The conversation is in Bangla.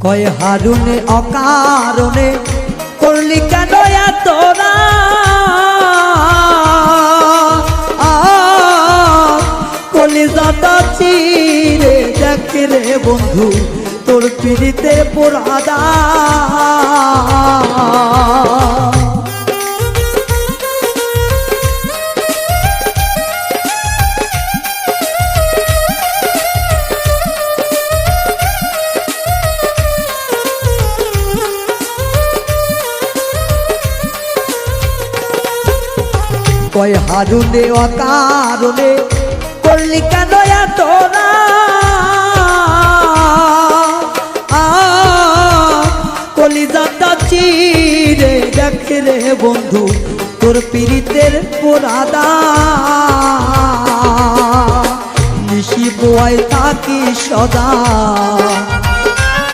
কয় হারুনে অকারণে করলি কেন তোরা কলিজাটা দেখ রে বন্ধু তোর পিড়িতে পোড়াদা কয় হারুনে, অকারণে করলি কেন তোরা কলিজাটা চিরে দেখ রে বন্ধু, তোর পীড়িতের পোড়াদা। নিশি বোয়াই থাকি সদা।